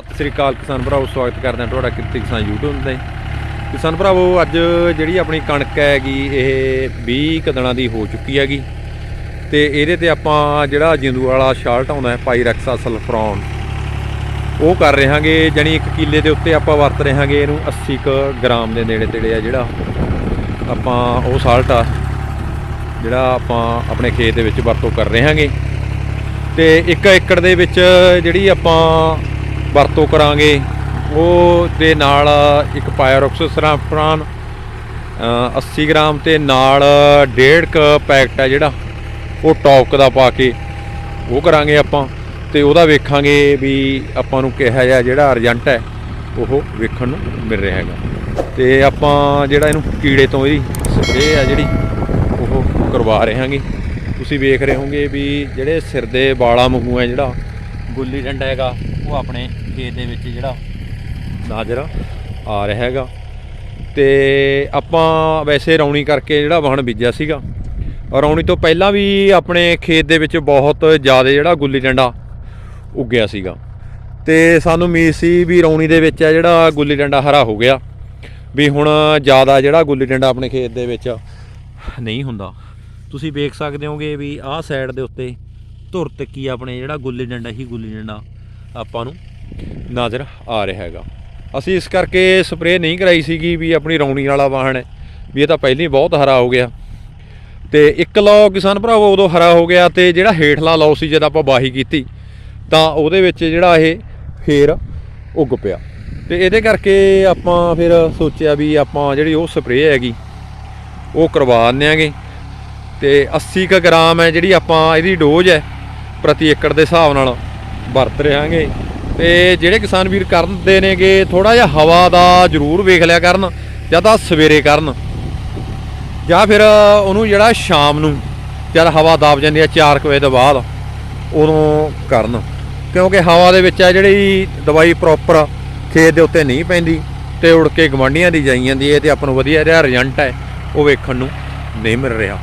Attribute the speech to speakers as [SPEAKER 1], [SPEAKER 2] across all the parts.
[SPEAKER 1] ਸਤਿ ਸ੍ਰੀ ਅਕਾਲ ਕਿਸਾਨ ਭਰਾਓ ਸਵਾਗਤ ਕਰਦੇ ਹਾਂ ਤੁਹਾਡਾ ਕਿਰਤੀ ਕਿਸਾਨ YouTube ਤੇ। ਕਿਸਾਨ ਭਰਾਵੋ, ਅੱਜ ਜਿਹੜੀ ਆਪਣੀ ਕਣਕ ਹੈਗੀ, ਇਹ 20 ਕੁ ਦਿਨਾਂ ਦੀ ਹੋ ਚੁੱਕੀ ਹੈਗੀ। ਤੇ ਇਹਦੇ ਤੇ ਆਪਾਂ ਜਿਹੜਾ ਜਿੰਦੂ ਵਾਲਾ ਸ਼ਾਲਟ ਆਉਂਦਾ ਹੈ, ਪਾਈਰੈਕਸਾ ਸਲਫਰੋਨ ਉਹ ਕਰ ਰਹੇ ਹਾਂਗੇ ਜਾਣੀ 1 ਕਿੱਲੇ ਦੇ ਉੱਤੇ ਆਪਾਂ ਵਰਤ ਰਹੇ ਹਾਂਗੇ ਇਹਨੂੰ 80 ਕੁ ਗ੍ਰਾਮ ਦੇ ਨੇੜੇ ਤੇੜੇ ਆ ਜਿਹੜਾ। ਆਪਾਂ ਉਹ ਸਾਲਟ ਆ, ਜਿਹੜਾ ਆਪਾਂ ਆਪਣੇ ਖੇਤ ਦੇ ਵਿੱਚ ਵਰਤੋਂ ਕਰ ਰਹੇ ਹਾਂਗੇ ਤੇ 1 ਏਕੜ ਦੇ ਵਿੱਚ ਜਿਹੜੀ ਆਪਾਂ ਵਰਤੋਂ ਕਰਾਂਗੇ। ਉਹ ਦੇ ਨਾਲ ਇੱਕ ਪਾਇਰੋਕਸ ਸਰਾਫਰਾਨ 80 ਗ੍ਰਾਮ ਤੇ ਨਾਲ ਡੇਢ ਕ ਪੈਕਟ ਹੈ ਜਿਹੜਾ, ਉਹ ਟੌਕ ਦਾ ਪਾ ਕੇ ਉਹ ਕਰਾਂਗੇ ਆਪਾਂ। ਤੇ ਉਹਦਾ ਵੇਖਾਂਗੇ ਵੀ ਆਪਾਂ ਨੂੰ ਕਿਹਾ ਜਿਹਾ ਜਿਹੜਾ ਰਿਜ਼ਲਟ ਹੈ, ਉਹ ਵੇਖਣ ਨੂੰ ਮਿਲ ਰਿਹਾ ਹੈਗਾ। ਤੇ ਆਪਾਂ ਜਿਹੜਾ ਇਹਨੂੰ ਕੀੜੇ ਤੋਂ ਇਹਦੀ ਸਪਰੇਅ ਆ ਜਿਹੜੀ, ਉਹ ਕਰਵਾ ਰਹੇ ਹਾਂਗੇ। ਤੁਸੀਂ ਵੇਖ ਰਹੇ ਹੋਗੇ ਵੀ ਜਿਹੜੇ ਸਿਰ ਦੇ ਵਾਲਾ ਮੂੰਹ ਹੈ ਜਿਹੜਾ, ਗੁੱਲੀ ਡੰਡਾ ਹੈਗਾ ਉਹ ਆਪਣੇ ਖੇਤ ਦੇ ਵਿੱਚ ਜਿਹੜਾ ਨਾਜ਼ਰ ਆ ਰਿਹਾ ਹੈਗਾ। ਤੇ ਆਪਾਂ ਵੈਸੇ ਰੌਣੀ ਕਰਕੇ ਜਿਹੜਾ ਵਾਹਣ ਬੀਜਿਆ ਸੀਗਾ। ਰੌਣੀ ਤੋਂ ਪਹਿਲਾਂ ਵੀ ਆਪਣੇ ਖੇਤ ਦੇ ਵਿੱਚ ਬਹੁਤ ਜ਼ਿਆਦਾ ਜਿਹੜਾ ਗੁੱਲੀ ਡੰਡਾ ਉੱਗਿਆ ਸੀਗਾ। ਤੇ ਸਾਨੂੰ ਉਮੀਦ ਸੀ ਵੀ ਰੌਣੀ ਦੇ ਵਿੱਚ ਆ ਜਿਹੜਾ ਗੁੱਲੀ ਡੰਡਾ ਹਰਾ ਹੋ ਗਿਆ। ਵੀ ਹੁਣ ਜ਼ਿਆਦਾ ਜਿਹੜਾ ਗੁੱਲੀ ਡੰਡਾ ਆਪਣੇ ਖੇਤ ਦੇ ਵਿੱਚ ਨਹੀਂ ਹੁੰਦਾ। ਤੁਸੀਂ ਵੇਖ ਸਕਦੇ ਹੋਗੇ ਵੀ ਆਹ ਸਾਈਡ ਦੇ ਉੱਤੇ ਧੁਰ ਤੱਕੀ ਆਪਣੇ ਜਿਹੜਾ ਗੁੱਲੀ ਡੰਡਾ ਹੀ ਗੁੱਲੀ ਡੰਡਾ ਆਪਾਂ ਨੂੰ ਨਜ਼ਰ ਆ ਰਿਹਾ ਹੈਗਾ। ਅਸੀਂ ਇਸ ਕਰਕੇ ਸਪਰੇਅ ਨਹੀਂ ਕਰਾਈ ਸੀਗੀ ਵੀ ਆਪਣੀ ਰੌਣੀ ਵਾਲਾ ਵਾਹਣ ਹੈ, ਵੀ ਇਹ ਤਾਂ ਪਹਿਲਾਂ ਹੀ ਬਹੁਤ ਹਰਾ ਹੋ ਗਿਆ। ਤੇ ਇੱਕ ਲੋ ਕਿਸਾਨ ਭਰਾਵੋ, ਉਦੋਂ ਹਰਾ ਹੋ ਗਿਆ ਤੇ ਜਿਹੜਾ ਹੇਠਲਾ ਲੋ ਸੀ ਜਦ ਆਪਾਂ ਬਾਹੀ ਕੀਤੀ, ਤਾਂ ਉਹਦੇ ਵਿੱਚ ਜਿਹੜਾ ਇਹ ਫੇਰ ਉੱਗ ਪਿਆ। ਤੇ ਇਹਦੇ ਕਰਕੇ ਆਪਾਂ ਫਿਰ ਸੋਚਿਆ ਵੀ ਆਪਾਂ ਜਿਹੜੀ ਉਹ ਸਪਰੇਅ ਹੈਗੀ, ਉਹ ਕਰਵਾ ਦਿਆਂਗੇ ਤੇ 80 ਕ ਗ੍ਰਾਮ ਹੈ ਜਿਹੜੀ ਆਪਾਂ, ਇਹਦੀ ਡੋਜ਼ ਹੈ ਪ੍ਰਤੀ ਏਕੜ ਦੇ ਹਿਸਾਬ ਨਾਲ। ਵਰਤ ਰਹਾਂਗੇ। ਤੇ ਜਿਹੜੇ ਕਿਸਾਨ ਵੀਰ ਕਰਦੇ ਨੇਗੇ ਥੋੜਾ ਜਿਹਾ ਹਵਾ ਦਾ ਜ਼ਰੂਰ ਵੇਖ ਲਿਆ ਕਰਨ, ਜਾਂ ਤਾਂ ਸਵੇਰੇ ਕਰਨ, ਜਾਂ ਫਿਰ ਉਹਨੂੰ ਜਿਹੜਾ ਸ਼ਾਮ ਨੂੰ ਜਦ ਹਵਾ ਦਬ ਜਾਂਦੀ ਹੈ 4 ਵਜੇ ਤੋਂ ਬਾਅਦ, ਉਦੋਂ ਕਰਨ। ਕਿਉਂਕਿ ਹਵਾ ਦੇ ਵਿੱਚ ਆ ਜਿਹੜੀ ਦਵਾਈ ਪ੍ਰੋਪਰ ਖੇਤ ਦੇ ਉੱਤੇ ਨਹੀਂ ਪੈਂਦੀ, ਤੇ ਉੜ ਕੇ ਗਵਾਂਡੀਆਂ ਦੀ ਜਾਈ ਜਾਂਦੀ ਹੈ, ਤੇ ਆਪਾਂ ਨੂੰ ਵਧੀਆ ਜਿਹੜਾ ਰਿਜ਼ਲਟ ਹੈ, ਉਹ ਵੇਖਣ ਨੂੰ ਨਹੀਂ ਮਿਲ ਰਿਹਾ।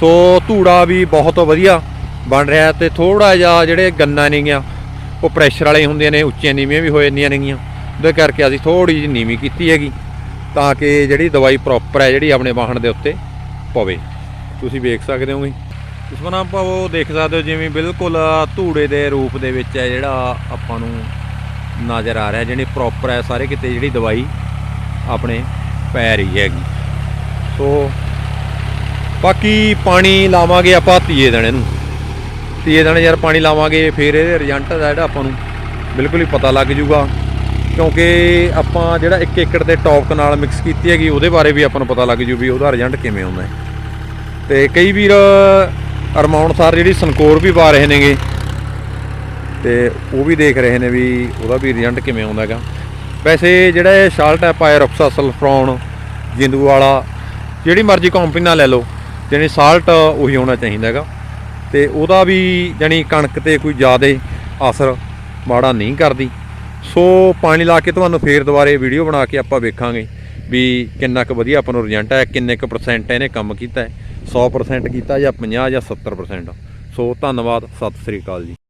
[SPEAKER 1] ਸੋ ਧੂੜਾ ਵੀ ਬਹੁਤ ਵਧੀਆ ਬਣ ਰਿਹਾ ਤੇ ਥੋੜਾ ਜਿਹਾ ਜਿਹੜੇ ਗੰਨਾ ਨੇਗੀਆਂ, ਉਹ ਪ੍ਰੈਸ਼ਰ ਵਾਲੇ ਹੁੰਦੇ ਨੇ, ਉੱਚੀਆਂ ਨੀਵੀਆਂ ਵੀ ਹੋ ਜਾਂਦੀਆਂ ਨੇਗੀਆਂ। ਉਹਦੇ ਕਰਕੇ ਅਸੀਂ ਥੋੜੀ ਜਿਹੀ ਨੀਵੀਂ ਕੀਤੀ ਹੈਗੀ, ਤਾਂ ਕਿ ਜਿਹੜੀ ਦਵਾਈ ਪ੍ਰੋਪਰ ਹੈ, ਜਿਹੜੀ ਆਪਣੇ ਵਾਹਣ ਦੇ ਉੱਤੇ ਪਵੇ। ਤੁਸੀਂ ਵੇਖ ਸਕਦੇ ਹੋਗੇ ਇਸ ਵਾਰ ਆਪਾਂ ਉਹ ਦੇਖ ਸਕਦੇ ਹੋ, ਜਿਵੇਂ ਬਿਲਕੁਲ ਧੂੜੇ ਦੇ ਰੂਪ ਦੇ ਵਿੱਚ ਹੈ, ਜਿਹੜਾ ਆਪਾਂ ਨੂੰ ਨਜ਼ਰ ਆ ਰਿਹਾ, ਜਿਹੜੀ ਪ੍ਰੋਪਰ ਹੈ, ਸਾਰੇ ਕਿਤੇ ਜਿਹੜੀ ਦਵਾਈ ਆਪਣੇ ਪੈ ਰਹੀ ਹੈਗੀ। ਸੋ ਬਾਕੀ ਪਾਣੀ ਲਾਵਾਂਗੇ ਆਪਾਂ ਤੀਏ ਨੂੰ ਇਹਨੂੰ ਤੀਏ ਦਿਨ ਯਾਰ ਪਾਣੀ ਲਾਵਾਂਗੇ, ਫਿਰ ਇਹਦੇ ਰਿਜ਼ਲਟ ਦਾ ਜਿਹੜਾ ਆਪਾਂ ਨੂੰ ਬਿਲਕੁਲ ਹੀ ਪਤਾ ਲੱਗ ਜੂਗਾ ਕਿਉਂਕਿ ਆਪਾਂ ਜਿਹੜਾ 1 ਏਕੜ ਦੇ ਟੌਪ ਨਾਲ ਮਿਕਸ ਕੀਤੀ ਹੈਗੀ, ਉਹਦੇ ਬਾਰੇ ਵੀ ਆਪਾਂ ਨੂੰ ਪਤਾ ਲੱਗ ਜੂ ਵੀ ਉਹਦਾ ਰਿਜ਼ਲਟ ਕਿਵੇਂ ਆਉਂਦਾ ਹੈ। ਤੇ ਕਈ ਵੀਰ ਅਰਮਾਉਣ ਸਾਰ ਜਿਹੜੀ ਸੰਕੋਰ ਵੀ ਪਾ ਰਹੇ ਨੇਗੇ, ਤੇ ਉਹ ਵੀ ਦੇਖ ਰਹੇ ਨੇ ਵੀ ਉਹਦਾ ਵੀ ਰਿਜ਼ਲਟ ਕਿਵੇਂ ਆਉਂਦਾ ਹੈਗਾ। ਵੈਸੇ ਜਿਹੜਾ ਇਹ ਸ਼ਾਲਟ ਹੈ ਪਾਇਰੋਕਸਾ ਸਲਫਰੋਨ ਜਿੰਦੂ ਵਾਲਾ, ਜਿਹੜੀ ਮਰਜ਼ੀ ਕੰਪਨੀ ਨਾਲ ਲੈ ਲਓ ਜਾਣੀ ਸਾਲਟ ਉਹੀ ਹੋਣਾ ਚਾਹੀਦਾ ਹੈਗਾ। ਤੇ ਉਹਦਾ ਵੀ ਜਾਣੀ ਕਣਕ ਤੇ ਕੋਈ ਜ਼ਿਆਦਾ ਅਸਰ ਮਾੜਾ ਨਹੀਂ ਕਰਦੀ। ਸੋ ਪਾਣੀ ਲਾ ਕੇ ਤੁਹਾਨੂੰ ਫੇਰ ਦੁਬਾਰੇ ਵੀਡੀਓ ਬਣਾ ਕੇ ਆਪਾਂ ਵੇਖਾਂਗੇ ਵੀ ਕਿੰਨਾ ਕੁ ਵਧੀਆ ਆਪਾਂ ਨੂੰ ਰਿਜ਼ਲਟ ਹੈ ਕਿੰਨੇ ਕੁ ਪਰਸੈਂਟ ਇਹਨੇ ਕੰਮ ਕੀਤਾ ਹੈ। 100% ਕੀਤਾ ਜਾਂ 50 ਜਾਂ 70% ਸੋ ਧੰਨਵਾਦ, ਸਤਿ ਸ੍ਰੀ ਅਕਾਲ ਜੀ।